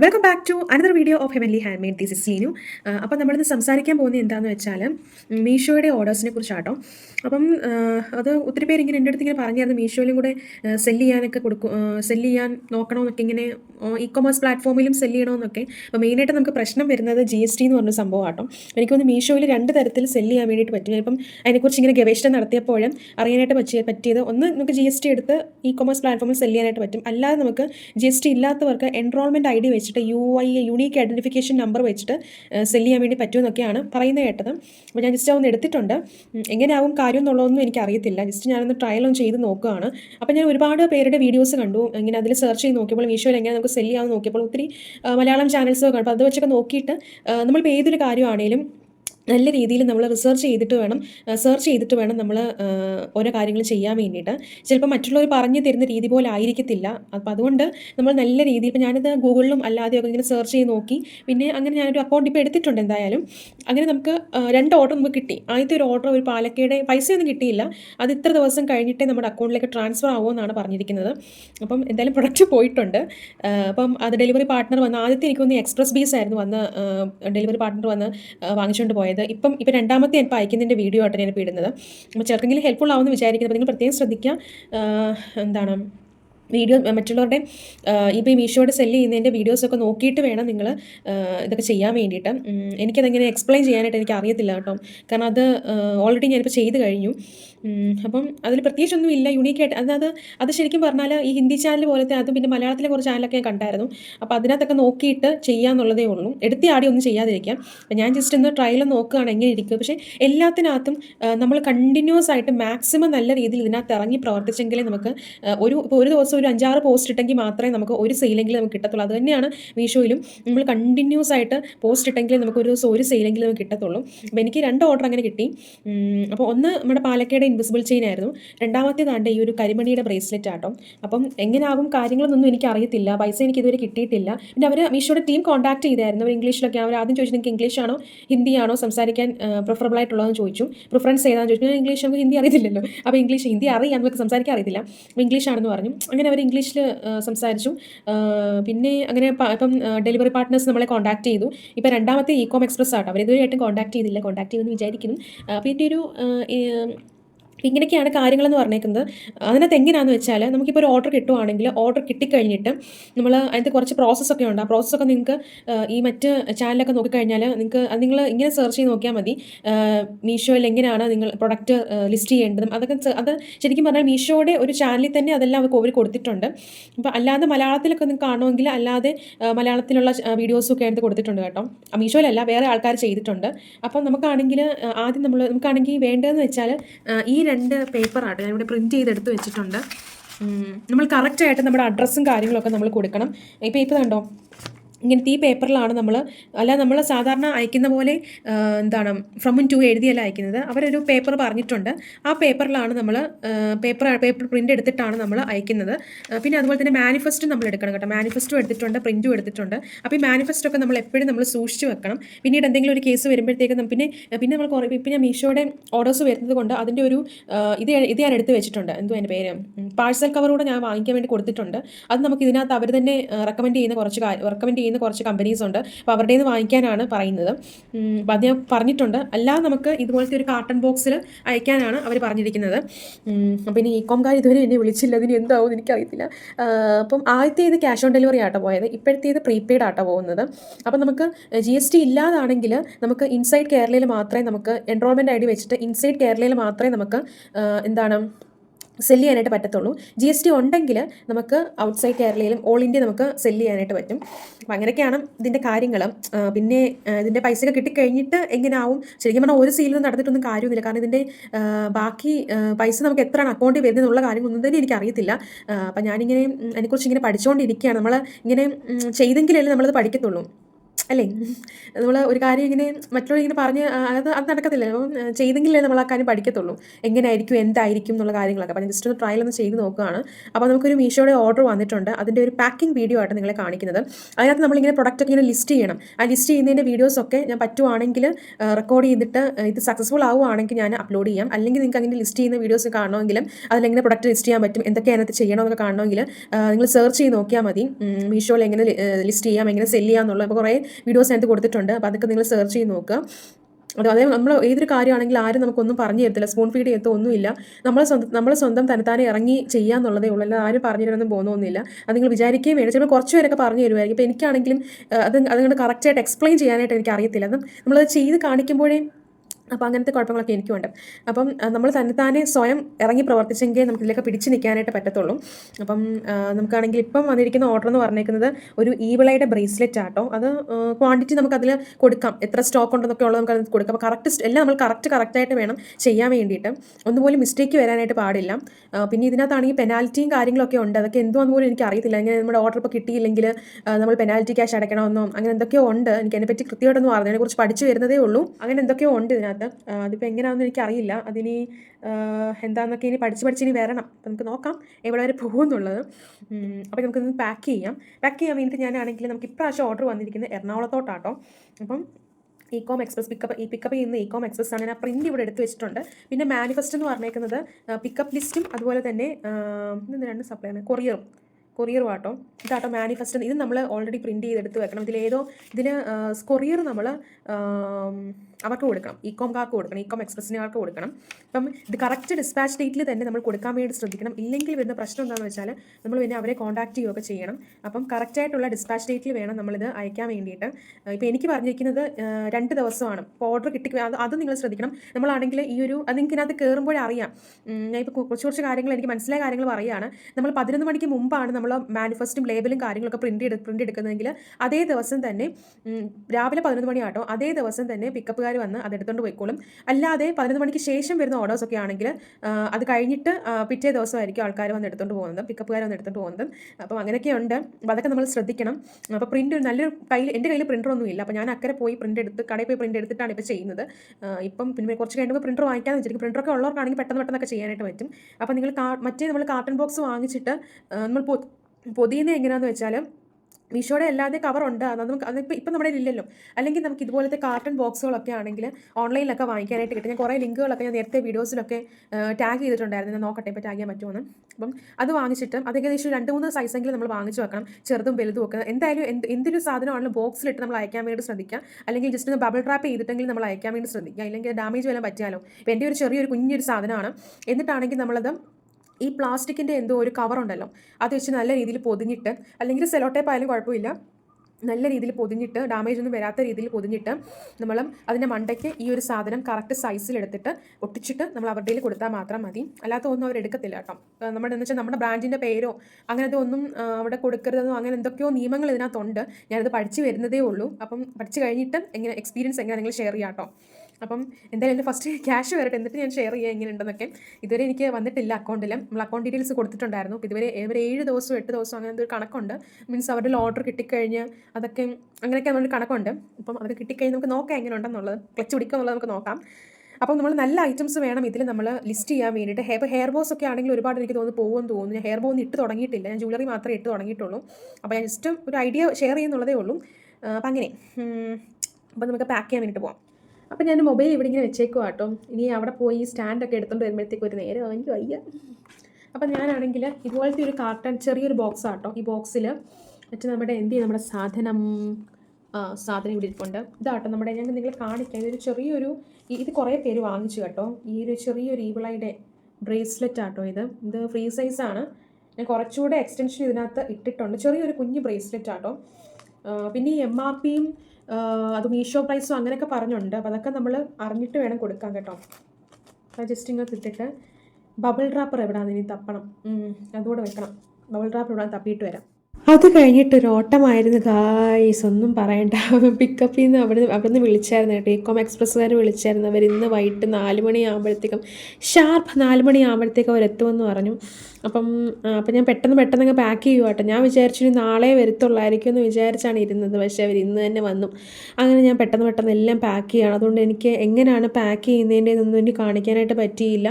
Welcome back to another video of heavenly hand made this is Linu അപ്പം നമ്മളിന്ന് സംസാരിക്കാൻ പോകുന്നത് എന്താണെന്ന് വെച്ചാൽ മീഷോയുടെ ഓർഡേഴ്സിനെ കുറിച്ചാട്ടോ. അപ്പം അത് ഒത്തിരി പേര് ഇങ്ങനെ എന്റെ അടുത്ത് ഇങ്ങനെ പറഞ്ഞായിരുന്നു മീഷോയിലും കൂടെ സെല്ല് ചെയ്യാനൊക്കെ കൊടുക്കും സെല്ല് ചെയ്യാൻ നോക്കണമെന്നൊക്കെ ഇങ്ങനെ ഇ കൊമേഴ്സ് പ്ലാറ്റ്ഫോമിലും സെല്ല് ചെയ്യണമെന്നൊക്കെ അപ്പോൾ മെയിനായിട്ട് നമുക്ക് പ്രശ്നം വരുന്നത് ജി എസ് ടി എന്ന് പറഞ്ഞ സംഭവമാട്ടോ. എനിക്കൊന്ന് മീഷോയിൽ രണ്ട് തരത്തിൽ സെല്ല് ചെയ്യാൻ വേണ്ടിയിട്ട് പറ്റും. ഇപ്പം അതിനെക്കുറിച്ച് ഇങ്ങനെ ഗവേഷണം നടത്തിയപ്പോഴും അറിയാനായിട്ട് പറ്റിയ പറ്റിയത് ഒന്ന് നമുക്ക് ജി എസ് ടി എടുത്ത് ഇ കൊമേഴ്സ് പ്ലാറ്റ്ഫോമിൽ സെല്ല് ചെയ്യാനായിട്ട് പറ്റും. അല്ലാതെ നമുക്ക് ജി എസ് ടി ഇല്ലാത്തവർക്ക് എൻറോൾമെന്റ് ഐ ഡി വെച്ചിട്ട് U I unique identification number വെച്ചിട്ട് സെല്ല് ചെയ്യാൻ വേണ്ടി പറ്റുമെന്നൊക്കെയാണ് പറയുന്നത് കേട്ടത്. അപ്പോൾ ഞാൻ ജസ്റ്റ് ഒന്ന് എടുത്തിട്ടുണ്ട്. എങ്ങനെയാവും കാര്യം എന്നുള്ളതൊന്നും എനിക്കറിയത്തില്ല. ജസ്റ്റ് ഞാനൊന്ന് ട്രയൽ ഒന്ന് ചെയ്ത് നോക്കുകയാണ്. അപ്പോൾ ഞാൻ ഒരുപാട് പേരുടെ വീഡിയോസ് കണ്ടു. ഇങ്ങനെ അതിൽ സെർച്ച് ചെയ്ത് നോക്കിയപ്പോൾ മീഷോയിൽ എങ്ങനെ നമുക്ക് സെല്ല് ചെയ്യാമെന്ന് നോക്കിയപ്പോൾ ഒത്തിരി മലയാളം ചാനൽസ് കണ്ടു. അപ്പോൾ അത് വെച്ചൊക്കെ നോക്കിയിട്ട് നമ്മളിപ്പോൾ ഏതൊരു കാര്യമാണേലും നല്ല രീതിയിൽ നമ്മൾ റിസർച്ച് ചെയ്തിട്ട് വേണം സെർച്ച് ചെയ്തിട്ട് വേണം നമ്മൾ ഓരോ കാര്യങ്ങൾ ചെയ്യാൻ വേണ്ടിയിട്ട്. ചിലപ്പോൾ മറ്റുള്ളവർ പറഞ്ഞു തരുന്ന രീതി പോലെ ആയിരിക്കത്തില്ല. അപ്പോൾ അതുകൊണ്ട് നമ്മൾ നല്ല രീതിയിൽ ഇപ്പോൾ ഞാനിത് ഗൂഗിളിലും അല്ലാതെയൊക്കെ ഇങ്ങനെ സെർച്ച് ചെയ്ത് നോക്കി. പിന്നെ അങ്ങനെ ഞാനൊരു അക്കൗണ്ട് ഇപ്പോൾ എടുത്തിട്ടുണ്ട് എന്തായാലും. അങ്ങനെ നമുക്ക് രണ്ട് ഓർഡർ നമുക്ക് കിട്ടി. ആദ്യത്തെ ഒരു ഓർഡർ ഒരു പാലക്കയുടെ പൈസയൊന്നും കിട്ടിയില്ല. അത് ഇത്ര ദിവസം കഴിഞ്ഞിട്ടേ നമ്മുടെ അക്കൗണ്ടിലേക്ക് ട്രാൻസ്ഫർ ആവുമെന്നാണ് പറഞ്ഞിരിക്കുന്നത്. അപ്പം എന്തായാലും പ്രൊഡക്റ്റ് പോയിട്ടുണ്ട്. അപ്പം അത് ഡെലിവറി പാർട്ട്ണർ വന്ന് ആദ്യത്തെ എനിക്കൊന്ന് എക്സ്പ്രസ് ബീസ് ആയിരുന്നു വന്ന് ഡെലിവറി പാർട്ട്ണർ വന്ന് വാങ്ങിച്ചുകൊണ്ട് പോയത്. ഇപ്പം ഇപ്പം രണ്ടാമത്തെ ഞാൻ അയക്കുന്നതിന്റെ വീഡിയോ ആയിട്ട് ഞാൻ ഇപ്പോൾ ഇടുന്നത്. അപ്പോൾ ചിലർക്കെങ്കിലും ഹെൽപ്ഫുൾ ആവുമെന്ന് വിചാരിക്കുന്നത് നിങ്ങൾ പ്രത്യേകം ശ്രദ്ധിക്കുക. എന്താണ്? വീഡിയോ മറ്റുള്ളവരുടെ ഇപ്പോൾ ഈ മീഷോയുടെ സെല്ല് ചെയ്യുന്നതിന്റെ വീഡിയോസൊക്കെ നോക്കിയിട്ട് വേണം നിങ്ങൾ ഇതൊക്കെ ചെയ്യാൻ വേണ്ടിയിട്ട്. എനിക്കതെങ്ങനെ എക്സ്പ്ലെയിൻ ചെയ്യാനായിട്ട് എനിക്ക് അറിയത്തില്ല കേട്ടോ. കാരണം അത് ഓൾറെഡി ഞാനിപ്പോൾ ചെയ്ത് കഴിഞ്ഞു. അപ്പം അതിൽ പ്രത്യേകിച്ചൊന്നും ഇല്ല യുണീക്കായിട്ട് അതായത് അത് ശരിക്കും പറഞ്ഞാൽ ഈ ഹിന്ദി ചാനൽ പോലത്തെ അതും പിന്നെ മലയാളത്തിലെ കുറച്ച് ചാനലൊക്കെ ഞാൻ കണ്ടായിരുന്നു. അപ്പോൾ അതിനകത്തൊക്കെ നോക്കിയിട്ട് ചെയ്യാന്നുള്ളതേ ഉള്ളൂ. എടുത്തി ആടി ഒന്നും ചെയ്യാതിരിക്കാം. അപ്പം ഞാൻ ജസ്റ്റ് ഒന്ന് ട്രയൽ നോക്കുകയാണ് എങ്ങനെ ഇരിക്കും. പക്ഷേ എല്ലാത്തിനകത്തും നമ്മൾ കണ്ടിന്യൂസ് ആയിട്ട് മാക്സിമം നല്ല രീതിയിൽ ഇതിനകത്ത് ഇറങ്ങി പ്രവർത്തിച്ചെങ്കിലേ നമുക്ക് ഒരു ഇപ്പോൾ ഒരു ദിവസം ഒരു അഞ്ചാറ് പോസ്റ്റ് ഇട്ടെങ്കിൽ മാത്രമേ നമുക്ക് ഒരു സെയിലെങ്കിലും നമുക്ക് കിട്ടത്തുള്ളൂ. അത് തന്നെയാണ് മീഷോയിലും നമ്മൾ കണ്ടിന്യൂസ് ആയിട്ട് പോസ്റ്റ് ഇട്ടെങ്കിലേ നമുക്ക് ഒരു ദിവസം ഒരു സെയിലെങ്കിലും നമുക്ക് കിട്ടത്തുള്ളൂ. അപ്പോൾ എനിക്ക് രണ്ട് ഓർഡർ അങ്ങനെ കിട്ടി. അപ്പോൾ ഒന്ന് നമ്മുടെ പാലക്കയുടെ ഇൻവിസിബിൾ ചെയിൻ ആയിരുന്നു. രണ്ടാമത്തെ രണ്ടാമത്തേതാണ്ട് ഈ ഒരു കരിമണിയുടെ ബ്രേസ്ലെറ്റ് ആട്ടോ. അപ്പം എങ്ങനെയാകും കാര്യങ്ങളൊന്നും എനിക്ക് അറിയത്തില്ല. പൈസ എനിക്ക് ഇതുവരെ കിട്ടിയിട്ടില്ല. പിന്നെ അവർ മീഷോയുടെ ടീം കോൺടാക്ട് ചെയ്തായിരുന്നു. അവർ ഇംഗ്ലീഷിലൊക്കെ അവർ ആദ്യം ചോദിച്ചു നിങ്ങൾക്ക് ഇംഗ്ലീഷാണോ ഹിന്ദിയാണോ സംസാരിക്കാൻ പ്രിഫറബിൾ ആയിട്ടുള്ളതെന്ന് ചോദിച്ചു. പ്രിഫറൻസ് ഏതാണെന്ന് ചോദിച്ചു. ഞാൻ ഇംഗ്ലീഷ് നമുക്ക് ഹിന്ദി അറിയത്തില്ലല്ലോ. അപ്പോൾ ഇംഗ്ലീഷ് ഹിന്ദി അറിയാം. നമുക്ക് സംസാരിക്കാൻ അറിയത്തില്ല. അപ്പോൾ ഇംഗ്ലീഷ് ആണെന്ന് പറഞ്ഞു. അങ്ങനെ അവർ ഇംഗ്ലീഷിൽ സംസാരിച്ചു. പിന്നെ അങ്ങനെ ഇപ്പം ഡെലിവറി പാർട്ട്നേഴ്സ് നമ്മളെ കോൺടാക്ട് ചെയ്തു. ഇപ്പോൾ രണ്ടാമത്തെ ഇ കോം എക്സ്പ്രസ് ആട്ടോ. അവർ ഇതുവരെയായിട്ടും കോൺടാക്ട് ചെയ്തില്ല. കോൺടാക്ട് ചെയ്തെന്ന് വിചാരിക്കുന്നു. അപ്പോൾ പിന്നെ ഒരു ഇങ്ങനെയൊക്കെയാണ് കാര്യങ്ങളെന്ന് പറഞ്ഞേക്കുന്നത്. അതിനകത്ത് എങ്ങനെയാണെന്ന് വെച്ചാൽ നമുക്കിപ്പോൾ ഒരു ഓർഡർ കിട്ടുവാണെങ്കിൽ ഓർഡർ കിട്ടിക്കഴിഞ്ഞിട്ട് നമ്മൾ അതിനകത്ത് കുറച്ച് പ്രോസസ്സൊക്കെ ഉണ്ട്. ആ പ്രോസസ്സൊക്കെ നിങ്ങൾക്ക് ഈ മറ്റ് ചാനലൊക്കെ നോക്കിക്കഴിഞ്ഞാൽ നിങ്ങൾക്ക് അത് നിങ്ങൾ ഇങ്ങനെ സെർച്ച് ചെയ്ത് നോക്കിയാൽ മതി. മീഷോയിൽ എങ്ങനെയാണ് നിങ്ങൾ പ്രൊഡക്റ്റ് ലിസ്റ്റ് ചെയ്യേണ്ടതും. അതൊക്കെ അത് ശരിക്കും പറഞ്ഞാൽ മീഷോയുടെ ഒരു ചാനലിൽ തന്നെ അതെല്ലാം അവർക്ക് അവർ കൊടുത്തിട്ടുണ്ട്. അപ്പോൾ അല്ലാതെ മലയാളത്തിലൊക്കെ നിങ്ങൾക്ക് കാണുമെങ്കിൽ അല്ലാതെ മലയാളത്തിലുള്ള വീഡിയോസൊക്കെ അതിനകത്ത് കൊടുത്തിട്ടുണ്ട് കേട്ടോ. മീഷോയിലല്ല വേറെ ആൾക്കാർ ചെയ്തിട്ടുണ്ട്. അപ്പം നമുക്കാണെങ്കിൽ ആദ്യം നമ്മൾ നമുക്കാണെങ്കിൽ വേണ്ടതെന്ന് വെച്ചാൽ ഈ രണ്ട് പേപ്പറാണ് ഞാൻ ഞാനിവിടെ പ്രിന്റ് ചെയ്തെടുത്ത് വെച്ചിട്ടുണ്ട്. നമ്മൾ കറക്റ്റായിട്ട് നമ്മുടെ അഡ്രസ്സും കാര്യങ്ങളൊക്കെ നമ്മൾ കൊടുക്കണം. ഈ പേപ്പർ കണ്ടോ? ഇങ്ങനത്തെ ഈ പേപ്പറിലാണ് നമ്മൾ അല്ല നമ്മൾ സാധാരണ അയക്കുന്ന പോലെ എന്താണ് ഫ്രം ടു എഴുതിയല്ല അയക്കുന്നത്. അവരൊരു പേപ്പർ പറഞ്ഞിട്ടുണ്ട്. ആ പേപ്പറിലാണ് നമ്മൾ പേപ്പർ പേപ്പർ പ്രിന്റ് എടുത്തിട്ടാണ് നമ്മൾ അയക്കുന്നത്. പിന്നെ അതുപോലെ തന്നെ മാനിഫെസ്റ്റും നമ്മൾ എടുക്കണം കേട്ടോ. മാനിഫെസ്റ്റും എടുത്തിട്ടുണ്ട് പ്രിന്റും എടുത്തിട്ടുണ്ട്. അപ്പോൾ ഈ മാനിഫെസ്റ്റോ ഒക്കെ നമ്മൾ എപ്പോഴും നമ്മൾ സൂക്ഷിച്ച് വെക്കണം. പിന്നീട് എന്തെങ്കിലും ഒരു കേസ് വരുമ്പോഴത്തേക്ക് പിന്നെ പിന്നെ നമ്മൾ കുറേ പിന്നെ മീഷോയുടെ ഓർഡേഴ്സ് വരുന്നത് കൊണ്ട് അതിന്റെ ഒരു ഇത് ഇത് ഞാൻ എടുത്ത് വെച്ചിട്ടുണ്ട്. എന്തോ എന്റെ പേര്? പാഴ്സൽ കവറൂടെ ഞാൻ വാങ്ങിക്കാൻ വേണ്ടി കൊടുത്തിട്ടുണ്ട്. അത് നമുക്ക് ഇതിനകത്ത് അവർ തന്നെ റെക്കമെൻഡ് ചെയ്യുന്ന കുറച്ച് റെക്കമെൻഡ് ചെയ്യുന്ന കുറച്ച് കമ്പനീസ് ഉണ്ട് അപ്പോൾ അവരുടെ നിന്ന് വാങ്ങിക്കാനാണ് പറയുന്നത്. അപ്പോൾ അത് ഞാൻ പറഞ്ഞിട്ടുണ്ട്. അല്ലാതെ നമുക്ക് ഇതുപോലത്തെ ഒരു കാർട്ടൺ ബോക്സിൽ അയക്കാനാണ് അവർ പറഞ്ഞിരിക്കുന്നത്. അപ്പം ഇനി ഇക്കോംകാർ കോംകാർ ഇതുവരെ എന്നെ വിളിച്ചില്ല. അതിന് എന്താവും എനിക്കറിയത്തില്ല. അപ്പം ആദ്യത്തെ ഇത് ക്യാഷ് ഓൺ ഡെലിവറി ആട്ടോ പോയത്. ഇപ്പോഴത്തേത് പ്രീപെയ്ഡ് ആട്ടോ പോകുന്നത്. അപ്പം നമുക്ക് ജി എസ് ടി ഇല്ലാതാണെങ്കിൽ നമുക്ക് ഇൻസൈഡ് കേരളയിൽ മാത്രമേ നമുക്ക് എൻറോൾമെന്റ് ഐ ഡി വെച്ചിട്ട് ഇൻസൈഡ് കേരളയിൽ മാത്രമേ നമുക്ക് എന്താണ് സെല്ല് ചെയ്യാനായിട്ട് പറ്റത്തുള്ളൂ. ജി എസ് ടി ഉണ്ടെങ്കിൽ നമുക്ക് ഔട്ട്സൈഡ് കേരളയിലും ഓൾ ഇന്ത്യ നമുക്ക് സെല്ല് ചെയ്യാനായിട്ട് പറ്റും. അപ്പം അങ്ങനെയൊക്കെയാണ് ഇതിന്റെ കാര്യങ്ങൾ പിന്നെ ഇതിന്റെ പൈസയൊക്കെ കിട്ടിക്കഴിഞ്ഞിട്ട് എങ്ങനെയാവും ശരിക്കും പറഞ്ഞാൽ ഒരു സീലിൽ നടന്നിട്ടൊന്നും കാര്യമൊന്നുമില്ല കാരണം ഇതിന്റെ ബാക്കി പൈസ നമുക്ക് എത്രയാണ് അക്കൗണ്ടിൽ വരുന്നത് എന്നുള്ള കാര്യമൊന്നും തന്നെ എനിക്ക് അറിയത്തില്ല അപ്പം ഞാനിങ്ങനെ അതിനെക്കുറിച്ച് ഇങ്ങനെ പഠിച്ചുകൊണ്ടിരിക്കുകയാണ് നമ്മൾ ഇങ്ങനെ ചെയ്തെങ്കിലല്ലേ നമ്മളത് പഠിക്കത്തുള്ളൂ. അല്ലേ? നമ്മൾ ഒരു കാര്യം ഇങ്ങനെ മറ്റുള്ളവർ ഇങ്ങനെ പറഞ്ഞ് അത് അത് നടക്കത്തില്ല. അപ്പം ചെയ്തെങ്കിലേ നമ്മൾ ആ കാര്യം പഠിക്കത്തുള്ളൂ. എങ്ങനെയായിരിക്കും എന്തായിരിക്കും എന്നുള്ള കാര്യങ്ങളൊക്കെ. അപ്പം ജസ്റ്റ് ഒന്ന് ട്രയൽ ഒന്ന് ചെയ്ത് നോക്കുകയാണ്. അപ്പോൾ നമുക്കൊരു മീഷോയുടെ ഓർഡർ വന്നിട്ടുണ്ട്. അതിന്റെ ഒരു പാക്കിംഗ് വീഡിയോ ആയിട്ട് നിങ്ങളെ കാണിക്കുന്നത്. അതിനകത്ത് നമ്മളിങ്ങനെ പ്രൊഡക്റ്റ് ഒക്കെ ഇങ്ങനെ ലിസ്റ്റ് ചെയ്യണം. ആ ലിസ്റ്റ് ചെയ്യുന്നതിന്റെ വീഡിയോസൊക്കെ ഞാൻ പറ്റുവാണെങ്കിൽ റെക്കോർഡ് ചെയ്തിട്ട് ഇത് സക്സസ്ഫുൾ ആവുകയാണെങ്കിൽ ഞാൻ അപ്ലോഡ് ചെയ്യാം. അല്ലെങ്കിൽ നിങ്ങൾക്ക് അങ്ങനെ ലിസ്റ്റ് ചെയ്യുന്ന വീഡിയോസ് കാണണമെങ്കിലും അതിലെങ്ങനെ പ്രൊഡക്റ്റ് ലിസ്റ്റ് ചെയ്യാൻ പറ്റും എന്തൊക്കെ അതിനകത്ത് ചെയ്യണമെന്നൊക്കെ കാണണമെങ്കിൽ നിങ്ങൾ സെർച്ച് ചെയ്ത് നോക്കിയാൽ മതി. മീഷോയിൽ എങ്ങനെ ലിസ്റ്റ് ചെയ്യാം എങ്ങനെ സെൽ ചെയ്യാം അപ്പോൾ കുറേ വീഡിയോസ് അതിനകത്ത് കൊടുത്തിട്ടുണ്ട്. അപ്പോൾ അതൊക്കെ നിങ്ങൾ സെർച്ച് ചെയ്ത് നോക്കുക. അത് അതേ നമ്മൾ ഏതൊരു കാര്യമാണെങ്കിലും ആരും നമുക്കൊന്നും പറഞ്ഞു തരത്തില്ല. സ്പൂൺ ഫീഡ് ചെയ്യത്തോ ഒന്നുമില്ല. നമ്മൾ സ്വന്തം നമ്മൾ സ്വന്തം തനത്താനെ ഇറങ്ങി ചെയ്യാന്നുള്ളതേ ഉള്ളൂ. അല്ലാതെ ആരും പറഞ്ഞു തരാനൊന്നും പോകുന്നൊന്നുമില്ല. അത് നിങ്ങൾ വിചാരിക്കുകയും വേണം ചിലപ്പോൾ കുറച്ച് പേരൊക്കെ പറഞ്ഞു തരുമായിരിക്കും. ഇപ്പോൾ എനിക്കാണെങ്കിലും അത് അതുകൊണ്ട് കറക്റ്റായിട്ട് എക്സ്പ്ലെയിൻ ചെയ്യാനായിട്ട് എനിക്ക് അറിയത്തില്ല അത് നമ്മളത് ചെയ്ത് കാണിക്കുമ്പോഴേ അപ്പോൾ അങ്ങനത്തെ കുഴപ്പങ്ങളൊക്കെ എനിക്കുണ്ട് അപ്പം നമ്മൾ തന്നെത്താനെ സ്വയം ഇറങ്ങി പ്രവർത്തിച്ചെങ്കിൽ നമുക്ക് ഇതിലൊക്കെ പിടിച്ച് നിൽക്കാനായിട്ട് പറ്റത്തുള്ളൂ. അപ്പം നമുക്കാണെങ്കിൽ ഇപ്പം വന്നിരിക്കുന്ന ഓർഡർ എന്ന് പറഞ്ഞേക്കുന്നത് ഒരു ഈവിളയുടെ ബ്രേസ്ലെറ്റ് ആട്ടോ. അത് ക്വാണ്ടിറ്റി നമുക്ക് അതിൽ കൊടുക്കാം. എത്ര സ്റ്റോക്ക് ഉണ്ടെന്നൊക്കെ ഉള്ളത് നമുക്ക് അത് കൊടുക്കാം അപ്പോൾ കറക്റ്റ് എല്ലാം നമ്മൾ കറക്റ്റ് കറക്റ്റായിട്ട് വേണം ചെയ്യാൻ വേണ്ടിയിട്ട്. ഒന്നുപോലും മിസ്റ്റേക്ക് വരാനായിട്ട് പാടില്ല. പിന്നെ ഇതിനകത്താണെങ്കിൽ പെനാൽറ്റിയും കാര്യങ്ങളൊക്കെ ഉണ്ട്. അതൊക്കെ എന്തുവാന്ന് പോലും എനിക്ക് അറിയത്തില്ല. അങ്ങനെ നമ്മുടെ ഓർഡർ ഇപ്പോൾ കിട്ടിയില്ലെങ്കിൽ നമ്മൾ പെനാൽറ്റി ക്യാഷ് അടയ്ക്കണമെന്നോ അങ്ങനെ എന്തൊക്കെയോ ഉണ്ട്. എനിക്ക് അതിനെപ്പറ്റി കൃത്യമായിട്ടൊന്നും അറിഞ്ഞതിനെക്കുറിച്ച് പഠിച്ചു വരുന്നതേ ഉള്ളൂ. അങ്ങനെ എന്തൊക്കെയോ ഉണ്ട് ഇതിനകത്ത്. ആ, അതിപ്പോൾ എങ്ങനെയാണെന്ന് എനിക്കറിയില്ല. അതിനി എന്താണെന്നൊക്കെ ഇനി പഠിച്ച് പഠിച്ച് ഇനി വരണം. നമുക്ക് നോക്കാം എവിടെ വരെ പോകുമെന്നുള്ളത് അപ്പോൾ നമുക്കിത് പാക്ക് ചെയ്യാം. പാക്ക് ചെയ്യാൻ വേണ്ടിയിട്ട് ഞാനാണെങ്കിൽ നമുക്ക് ഇപ്രാവശ്യം ഓർഡർ വന്നിരിക്കുന്നത് എറണാകുളത്തോട്ടാട്ടോ. അപ്പം ഇകോം എക്സ്പ്രസ് പിക്കപ്പ് ഈ പിക്കപ്പ് ചെയ്യുന്ന ഇകോം എക്സ്പ്രസ് ആണ് ഞാൻ പ്രിന്റ് ഇവിടെ എടുത്ത് വെച്ചിട്ടുണ്ട്. പിന്നെ മാനിഫെസ്റ്റ് എന്ന് പറഞ്ഞേക്കുന്നത് പിക്കപ്പ് ലിസ്റ്റും അതുപോലെ തന്നെ രണ്ട് സപ്ലൈ ആണ്? കൊറിയറും കൊറിയറും ആട്ടോ ഇതാട്ടോ മാനിഫെസ്റ്റോ ഇത് നമ്മൾ ഓൾറെഡി പ്രിന്റ് ചെയ്തെടുത്ത് വെക്കണം. ഇതിലേതോ ഇതിന് കൊറിയർ നമ്മൾ അവർക്ക് കൊടുക്കണം. ഇക്കോംകാർക്ക് കൊടുക്കണം. ഇക്കോം എക്സ്പ്രസ്സിനുകാർക്ക് കൊടുക്കണം. അപ്പം ഇത് കറക്റ്റ് ഡിസ്പാച്ച് ഡേറ്റിൽ തന്നെ നമ്മൾ കൊടുക്കാൻ വേണ്ടി ശ്രദ്ധിക്കണം. ഇല്ലെങ്കിൽ വരുന്ന പ്രശ്നം എന്താണെന്ന് വെച്ചാൽ നമ്മൾ പിന്നെ അവരെ കോൺടാക്ട് ചെയ്യുകയൊക്കെ ചെയ്യണം. അപ്പം കറക്റ്റായിട്ടുള്ള ഡിസ്പാച്ച് ഡേറ്റിൽ വേണം നമ്മളിത് അയക്കാൻ വേണ്ടിയിട്ട്. ഇപ്പോൾ എനിക്ക് പറഞ്ഞിരിക്കുന്നത് രണ്ട് ദിവസമാണ്. ഇപ്പോൾ ഓർഡർ കിട്ടി അത് അത് നിങ്ങൾ ശ്രദ്ധിക്കണം. നമ്മളാണെങ്കിൽ ഈ ഒരു അത് നിങ്ങൾക്ക് ഇതിനകത്ത് കയറുമ്പോഴേ ഞാൻ ഇപ്പോൾ കുറച്ച് കുറച്ച് കാര്യങ്ങൾ എനിക്ക് മനസ്സിലായ കാര്യങ്ങൾ പറയുകയാണ്. നമ്മൾ പതിനൊന്ന് മണിക്ക് മുമ്പാണ് നമ്മൾ മാനിഫെസ്റ്റും ലേബലും കാര്യങ്ങളൊക്കെ പ്രിന്റ് എടു പ്രിന്റ് എടുക്കുന്നതെങ്കിൽ അതേ ദിവസം തന്നെ രാവിലെ പതിനൊന്ന് മണിയാട്ടോ അതേ ദിവസം തന്നെ പിക്കപ്പുകാർ വന്ന് അത് എടുത്തുകൊണ്ട് പോയിക്കോളും. അല്ലാതെ പതിനൊന്ന് മണിക്ക് ശേഷം വരുന്ന ഓർഡേഴ്സ് ഒക്കെ ആണെങ്കിൽ അത് കഴിഞ്ഞിട്ട് പിറ്റേ ദിവസമായിരിക്കും ആൾക്കാർ വന്ന് എടുത്തുകൊണ്ട് പോകുന്നത് പിക്കപ്പുകാർ വന്ന് എടുത്തുകൊണ്ട് പോകുന്നത്. അപ്പം അങ്ങനെയൊക്കെയുണ്ട്. അപ്പോൾ അതൊക്കെ നമ്മൾ ശ്രദ്ധിക്കണം. അപ്പോൾ പ്രിന്റ് നല്ലൊരു കയ്യിൽ എന്റെ കയ്യിൽ പ്രിന്റർ ഒന്നും ഇല്ല. അപ്പോൾ ഞാൻ അക്കരെ പോയി പ്രിന്റ് എടുത്ത് കടയിൽ പോയി പ്രിന്റ് എടുത്തിട്ടാണ് ഇപ്പോൾ ചെയ്യുന്നത്. ഇപ്പം പിന്നെ കുറച്ച് കഴിയുമ്പോൾ പ്രിന്റർ വാങ്ങിക്കാമെന്ന് വെച്ചിരിക്കും പ്രിന്ററൊക്കെ ഉള്ളവർക്കാണെങ്കിൽ പെട്ടെന്ന് പെട്ടെന്നൊക്കെ ചെയ്യാനായിട്ട് പറ്റും. അപ്പോൾ നിങ്ങൾ മറ്റേ നമ്മൾ കാർട്ടൺ ബോക്സ് വാങ്ങിച്ചിട്ട് നമ്മൾ പൊ- പൊതിയുന്നത് എങ്ങനെയാണെന്ന് വെച്ചാൽ മീഷോയുടെ അല്ലാതെ കവറുണ്ട് അത് നമുക്ക് അതിപ്പോൾ ഇപ്പം നമ്മുടെ ഇല്ലല്ലോ. അല്ലെങ്കിൽ നമുക്ക് ഇതുപോലത്തെ കാർട്ടൺ ബോക്സുകളൊക്കെ ആണെങ്കിൽ ഓൺലൈനിലൊക്കെ വാങ്ങിക്കാനായിട്ട് കിട്ടും. ഞാൻ കുറേ ലിങ്കുകളൊക്കെ ഞാൻ നേരത്തെ വീഡിയോസിലൊക്കെ ടാഗ് ചെയ്തിട്ടുണ്ടായിരുന്നു. ഞാൻ നോക്കട്ടെ ഇപ്പോൾ ടാഗ് ചെയ്യാൻ പറ്റുമെന്ന് അപ്പം അത് വാങ്ങിച്ചിട്ട് അത് ഏകദേശം രണ്ട് മൂന്ന് സൈസെങ്കിലും നമ്മൾ വാങ്ങിച്ച് വെക്കണം. ചെറുതും വലുതും ഒക്കെ. എന്തായാലും എന്ത് എന്തൊരു സാധനമാണെങ്കിലും ബോക്സിലിട്ട് നമ്മൾ അയക്കാൻ വേണ്ടി ശ്രദ്ധിക്കുക. അല്ലെങ്കിൽ ജസ്റ്റ് ഒന്ന് ബബിൾ ട്രാപ്പ് ചെയ്തിട്ടെങ്കിലും നമ്മൾ അയക്കാൻ വേണ്ടി ശ്രദ്ധിക്കുക. അല്ലെങ്കിൽ ഡാമേജ് വല്ലതും പറ്റിയാലോ? ഇപ്പോൾ എന്റെ ഒരു ചെറിയൊരു കുഞ്ഞൊരു സാധനമാണ്. എന്നിട്ടാണെങ്കിൽ നമ്മളത് ഈ പ്ലാസ്റ്റിക്കിന്റെ എന്തോ ഒരു കവറുണ്ടല്ലോ അത് വെച്ച് നല്ല രീതിയിൽ പൊതിഞ്ഞിട്ട് അല്ലെങ്കിൽ സെലോ ടേപ്പ് ആയാലും കുഴപ്പമില്ല. നല്ല രീതിയിൽ പൊതിഞ്ഞിട്ട് ഡാമേജ് ഒന്നും വരാത്ത രീതിയിൽ പൊതിഞ്ഞിട്ട് നമ്മൾ അതിന്റെ മണ്ടയ്ക്ക് ഈ ഒരു സാധനം കറക്റ്റ് സൈസിൽ എടുത്തിട്ട് ഒട്ടിച്ചിട്ട് നമ്മൾ അവരുടെ കയ്യിൽ കൊടുത്താൽ മാത്രം മതി. അല്ലാത്ത ഒന്നും അവർ എടുക്കത്തില്ല കേട്ടോ. നമ്മുടെ എന്ന് വെച്ചാൽ നമ്മുടെ ബ്രാൻഡിന്റെ പേരോ അങ്ങനത്തെ ഒന്നും അവിടെ കൊടുക്കരുതെന്നോ അങ്ങനെ എന്തൊക്കെയോ നിയമങ്ങൾ ഇതിനകത്തുണ്ട്. ഞാനത് പഠിച്ചു വരുന്നതേ ഉള്ളൂ. അപ്പം പഠിച്ചു കഴിഞ്ഞിട്ട് എങ്ങനെ എക്സ്പീരിയൻസ് എങ്ങനെ നിങ്ങൾ ഷെയർ ചെയ്യാം കേട്ടോ. അപ്പം എന്തായാലും എന്റെ ഫസ്റ്റ് ക്യാഷ് വരട്ടെ. എന്നിട്ട് ഞാൻ ഷെയർ ചെയ്യാം എങ്ങനെയുണ്ടെന്നൊക്കെ ഇതുവരെ എനിക്ക് വന്നിട്ടില്ല അക്കൗണ്ടിൽ നമ്മൾ അക്കൗണ്ട് ഡീറ്റെയിൽസ് കൊടുത്തിട്ടുണ്ടായിരുന്നു. അപ്പോൾ ഇതുവരെ ഇവർ ഏഴ് ദിവസവും എട്ട് ദിവസവും അങ്ങനെ എന്തൊരു കണക്കുണ്ട്. മീൻസ് അവരുടെ ഓർഡർ കിട്ടിക്കഴിഞ്ഞ് അതൊക്കെ അങ്ങനെയൊക്കെ നമ്മളൊരു കണക്കുണ്ട്. അപ്പം അതൊക്കെ കിട്ടിക്കഴിഞ്ഞ് നമുക്ക് നോക്കാം എങ്ങനെ ഉണ്ടെന്നുള്ളത് ക്ലച്ച് പിടിക്കുക എന്നുള്ളത് നമുക്ക് നോക്കാം. അപ്പം നമ്മൾ നല്ല ഐറ്റംസ് വേണം ഇതിൽ നമ്മൾ ലിസ്റ്റ് ചെയ്യാൻ വേണ്ടിയിട്ട്. ഹെയർ ഹെയർ ബോസ് ഒക്കെ ആണെങ്കിൽ ഒരുപാട് എനിക്ക് തോന്നുന്നു പോകുമെന്ന് തോന്നുന്നു. ഞാൻ ഹെയർ ബോ ഒന്നും ഇട്ട് തുടങ്ങിയിട്ടില്ല. ഞാൻ ജ്വല്ലറി മാത്രമേ ഇട്ട് തുടങ്ങിയിട്ടുള്ളൂ. അപ്പോൾ ഞാൻ ജസ്റ്റ് ഒരു ഐഡിയ ഷെയർ ചെയ്യുന്നുള്ളതേ ഉള്ളൂ. അപ്പം അങ്ങനെ. അപ്പം നമുക്ക് പാക്ക് ചെയ്യാൻ വേണ്ടിയിട്ട് പോവാം. അപ്പം ഞാൻ മൊബൈൽ ഇവിടെ ഇങ്ങനെ വെച്ചേക്കും കേട്ടോ. ഇനി അവിടെ പോയി സ്റ്റാൻഡൊക്കെ എടുത്തുകൊണ്ട് വരുമ്പോഴത്തേക്ക് ഒരു നേരം എനിക്ക് വയ്യ അപ്പം ഞാനാണെങ്കിൽ ഇതുപോലത്തെ ഒരു കാർട്ടൺ ചെറിയൊരു ബോക്സ് ആട്ടോ ഈ ബോക്സിൽ മറ്റേ നമ്മുടെ എന്ത് ചെയ്യും നമ്മുടെ സാധനം സാധനം ഇവിടെ ഇരിപ്പുണ്ട്. ഇതാട്ടോ നമ്മുടെ ഞാൻ നിങ്ങളെ കാണിക്കാം. ഇതൊരു ചെറിയൊരു ഇത് കുറേ പേര് വാങ്ങിച്ചു കേട്ടോ. ഈ ഒരു ചെറിയൊരു ഈവിളയുടെ ബ്രേസ്ലെറ്റ് ആട്ടോ ഇത്. ഇത് ഫ്രീ സൈസാണ് ഞാൻ കുറച്ചുകൂടെ എക്സ്റ്റൻഷൻ ഇതിനകത്ത് ഇട്ടിട്ടുണ്ട്. ചെറിയൊരു കുഞ്ഞ് ബ്രേസ്ലെറ്റ് ആട്ടോ പിന്നെ ഈ എം ആർ പിയും അത് മീഷോ പ്രൈസോ അങ്ങനെയൊക്കെ പറഞ്ഞുണ്ട്. അപ്പോൾ അതൊക്കെ നമ്മൾ അറിഞ്ഞിട്ട് വേണം കൊടുക്കാൻ കേട്ടോ. അപ്പോൾ ജസ്റ്റ് ഇങ്ങോട്ട് ഇട്ടിട്ട് ബബിൾ ഡ്രാപ്പർ എവിടെയാണ് ഇനി തപ്പണം. അതുകൂടെ വെക്കണം. ബബിൾ ഡ്രാപ്പർ ഇവിടെ തപ്പിയിട്ട് വരാം. അത് കഴിഞ്ഞിട്ട് ഒരു ഓട്ടമായിരുന്നു ഗായ്സ് ഒന്നും പറയണ്ട. പിക്കപ്പിൽ നിന്ന് അവിടെ അവിടെ നിന്ന് വിളിച്ചായിരുന്നു കേട്ടോ. ഇക്കോം എക്സ്പ്രസ്സുകാർ വിളിച്ചായിരുന്നു. അവർ ഇന്ന് വൈകിട്ട് നാല് മണിയാകുമ്പോഴത്തേക്കും ഷാർപ്പ് നാല് മണിയാകുമ്പോഴത്തേക്കും അവർ എത്തുമെന്ന് പറഞ്ഞു. അപ്പം അപ്പം ഞാൻ പെട്ടെന്ന് പെട്ടെന്ന് അങ്ങ് പാക്ക് ചെയ്യുക കേട്ടോ. ഞാൻ വിചാരിച്ചു നാളെ വരുത്തുള്ളായിരിക്കും എന്ന് വിചാരിച്ചാണ് ഇരുന്നത്. പക്ഷേ അവർ ഇന്ന് തന്നെ വന്നു. അങ്ങനെ ഞാൻ പെട്ടെന്ന് പെട്ടെന്ന് എല്ലാം പാക്ക് ചെയ്യുകയാണ്. അതുകൊണ്ട് എനിക്ക് എങ്ങനെയാണ് പാക്ക് ചെയ്യുന്നതിന്റെ ഇതൊന്നും എനിക്ക് കാണിക്കാനായിട്ട് പറ്റിയില്ല.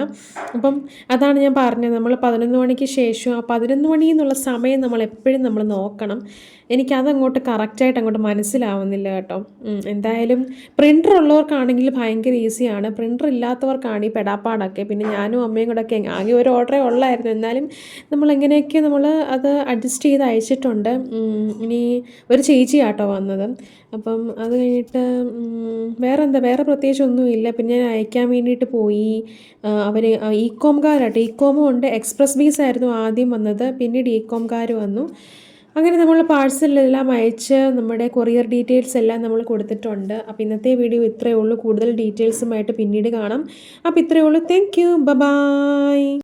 അപ്പം അതാണ് ഞാൻ പറഞ്ഞത്. നമ്മൾ പതിനൊന്ന് മണിക്ക് ശേഷം ആ പതിനൊന്ന് മണി എന്നുള്ള സമയം നമ്മൾ എപ്പോഴും നമ്മൾ നോക്കണം. എനിക്കതങ്ങോട്ട് കറക്റ്റായിട്ട് അങ്ങോട്ട് മനസ്സിലാവുന്നില്ല കേട്ടോ. എന്തായാലും പ്രിന്റർ ഉള്ളവർക്കാണെങ്കിൽ ഭയങ്കര ഈസിയാണ് പ്രിന്റർ ഇല്ലാത്തവർക്കാണ് ഈ പെടാപ്പാടൊക്കെ. പിന്നെ ഞാനും അമ്മയും കൂടെ ഒക്കെ ആകെ ഒരു ഓർഡറേ ഉള്ളായിരുന്നു. എന്നാലും നമ്മൾ എങ്ങനെയൊക്കെ നമ്മൾ അത് അഡ്ജസ്റ്റ് ചെയ്ത് അയച്ചിട്ടുണ്ട്. ഇനി ഒരു ചേച്ചിയാട്ടോ വന്നത്. അപ്പം അത് കഴിഞ്ഞിട്ട് വേറെ എന്താ വേറെ പ്രത്യേകിച്ച് ഒന്നുമില്ല പിന്നെ ഞാൻ അയക്കാൻ വേണ്ടിയിട്ട് പോയി. അവർ ഇ കോംകാരാട്ടോ ഇ കോമും ഉണ്ട്. എക്സ്പ്രസ് ബീസ് ആയിരുന്നു ആദ്യം വന്നത്. പിന്നീട് ഇ കോംകാർ വന്നു. അങ്ങനെ നമ്മൾ പാഴ്സലെല്ലാം അയച്ച് നമ്മുടെ കൊറിയർ ഡീറ്റെയിൽസ് എല്ലാം നമ്മൾ കൊടുത്തിട്ടുണ്ട്. അപ്പോൾ ഇന്നത്തെ വീഡിയോ ഇത്രയേ ഉള്ളൂ. കൂടുതൽ ഡീറ്റെയിൽസുമായിട്ട് പിന്നീട് കാണാം. അപ്പോൾ ഇത്രയേ ഉള്ളൂ. Thank you by